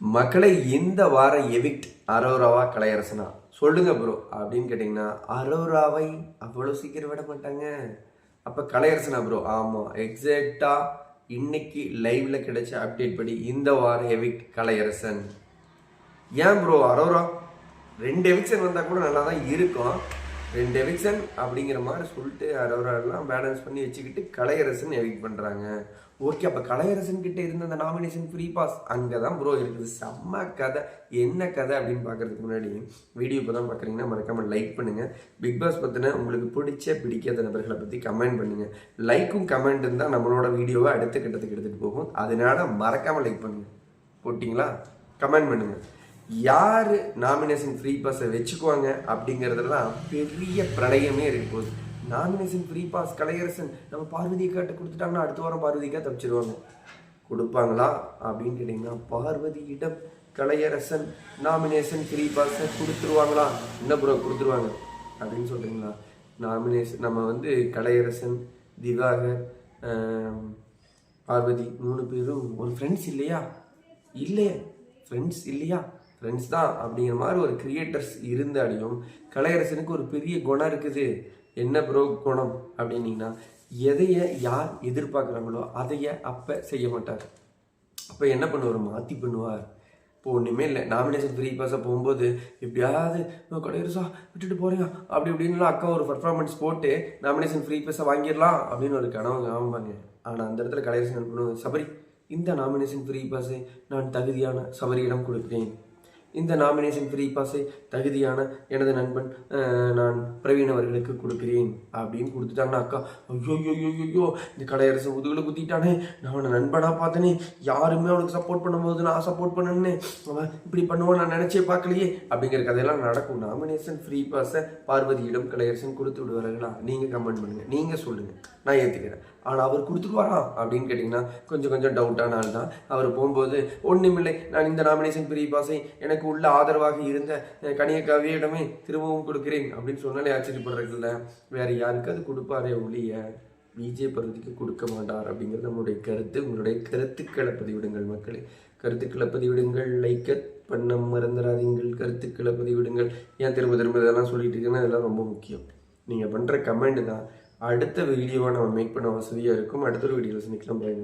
மக்களை இந்த வார எவிக்ட் அரோராவா கலையரசனா? சொல்லுங்க ப்ரோ அப்படின்னு கேட்டிங்கன்னா அரோராவை அவ்வளோ சீக்கிரம் விட மாட்டாங்க. அப்போ கலையரசனா ப்ரோ ஆமாம் எக்ஸாக்டாக இன்னைக்கு லைவ்ல கிடைச்ச அப்டேட் படி இந்த வார எவிக்ட் கலையரசன். ஏன் ப்ரோ அரோரா? ரெண்டு எவிக்ஷன் வந்தால் கூட நல்லா தான் இருக்கும். ரெண்டு எவிக்ஷன் அப்படிங்கிற மாதிரி சொல்லிட்டு அரோராலாம் பேலன்ஸ் பண்ணி வச்சுக்கிட்டு கலையரசன் எவிக் பண்ணுறாங்க ஓகே அப்போ கலையரசன் கிட்ட இருந்த அந்த நாமினேஷன் ஃப்ரீ பாஸ் அங்கே தான் ப்ரோ இருக்குது. செம்ம கதை. என்ன கதை அப்படின்னு பார்க்கறதுக்கு முன்னாடி வீடியோ இப்போ தான் பார்க்குறீங்கன்னா மறக்காமல் லைக் பண்ணுங்கள் பிக் பாஸ் பற்றின உங்களுக்கு பிடிச்ச பிடிக்காத நபர்களை பற்றி கமெண்ட் பண்ணுங்கள் லைக்கும் கமெண்ட் இருந்தால் நம்மளோட வீடியோவை அடுத்த கட்டத்துக்கு எடுத்துகிட்டு போகும். அதனால மறக்காமல் லைக் பண்ணுங்கள் போட்டிங்களா? கமெண்ட் பண்ணுங்கள் யார் நாமினேஷன் ஃப்ரீ பாஸை வச்சுக்குவாங்க அப்படிங்கிறதுலாம் பெரிய பிரளயமே இருக்க. போகுது நாமினேஷன் ஃப்ரீ பாஸ் கலையரசன் நம்ம பார்வதி காட்ட கொடுத்துட்டாங்கன்னா அடுத்த வாரம் பார்வதிக்காக தப்பிச்சிருவாங்க. கொடுப்பாங்களா அப்படின்னு கேட்டிங்கன்னா பார்வதியிடம் கலையரசன் நாமினேஷன் ஃப்ரீ பாஸை கொடுத்துருவாங்களா? என்ன ப்ரோ கொடுத்துருவாங்க? அப்படின்னு சொல்கிறீங்களா நாமினேஷன் நம்ம வந்து கலையரசன் திவாகர் பார்வதி மூணு பேரும் ஒரு ஃப்ரெண்ட்ஸ் இல்லையா? இல்லையே. ஃப்ரெண்ட்ஸ் இல்லையா? ஃப்ரெண்ட்ஸ் தான் அப்படிங்கிற மாதிரி ஒரு கிரியேட்டர்ஸ் இருந்தாலையும் கலையரசனுக்கு ஒரு பெரிய குணம் இருக்குது. என்ன ப்ரோ குணம் அப்படின்னீங்கன்னா எதைய யார் எதிர்பார்க்குறாங்களோ அதைய அப்போ செய்ய மாட்டார். அப்போ என்ன பண்ணுவார்? மாற்றி பண்ணுவார். இப்போ ஒன்றுமே இல்லை. நாமினேஷன் ஃப்ரீ பாஸாக போகும்போது எப்படியாவது "நான் கலையரசா விட்டுட்டு போறியா அப்படி இப்படின்லாம் அக்கா ஒரு பர்ஃபார்மன்ஸ் போட்டு நாமினேஷன் ஃப்ரீ பாஸை வாங்கிடலாம் அப்படின்னு ஒரு கனவு ஆமாங்க ஆனால் அந்த இடத்துல கலையரசன் என்ன பண்ணுவாங்க சபரி இந்த நாமினேஷன் ஃப்ரீ பாஸை நான் தகுதியான சபரியிடம் கொடுக்கிறேன் இந்த நாமினேஷன் ஃப்ரீ பாஸை தகுதியான எனது நண்பன் நான் பிரவீன் அவர்களுக்கு கொடுக்கிறேன் அப்படின்னு கொடுத்துட்டாங்கன்னா அக்கா ஐயோ ஐயோ ஐயோ இந்த கடையரசு முதுகுல குத்திட்டானே நான் அவனை நண்பனாக பார்த்தனே யாருமே அவனுக்கு சப்போர்ட் பண்ணும்போது நான் சப்போர்ட் பண்ணேன்னு அவன் இப்படி பண்ணுவான் நான் நினச்சே பார்க்கலையே அப்படிங்கிற கதையெல்லாம் நடக்கும். நாமினேஷன் ஃப்ரீ பாஸை பார்வதியிடம் கலையரசன் கொடுத்து விடுவார்களா? நீங்கள் கமெண்ட் பண்ணுங்கள் நீங்கள் சொல்லுங்கள் நான் ஏற்றுக்கிறேன் ஆனால் அவர் கொடுத்துருவாரா? அப்படின்னு கேட்டிங்கன்னா கொஞ்சம் கொஞ்சம் டவுட்டான ஆள் தான் அவர் போகும்போது ஒன்றுமில்லை நான் இந்த நாமினேஷன் ஃப்ரீ பாஸை எனக்கு எனக்கு உள்ள ஆதரவாக இருந்த அஹ், கனியக்காவியிடமே திரும்பவும் கொடுக்கிறேன் அப்படின்னு சொன்னாலே ஆச்சரியப்படுறதில்ல வேற யாருக்காவது கொடுப்பாரே ஒழிய விஜய் பருவதிக்கு கொடுக்க மாட்டார் அப்படிங்கிறது நம்மளுடைய கருத்து. உங்களுடைய கருத்துக்களை பதிவிடுங்கள் மக்களே. கருத்துக்களை பதிவிடுங்கள் லைக்க பண்ண மறந்துடாதீங்கள். கருத்துக்களை பதிவிடுங்கள். ஏன் திரும்ப திரும்ப இதெல்லாம் சொல்லிட்டு இருக்கேன்னா இதெல்லாம் ரொம்ப முக்கியம். நீங்கள் பண்ணுற கமெண்ட் தான் அடுத்த வீடியோவை நம்ம மேக் பண்ண வசதியாக இருக்கும். அடுத்த ஒரு வீடியோவில் சந்திக்கலாம். பாய்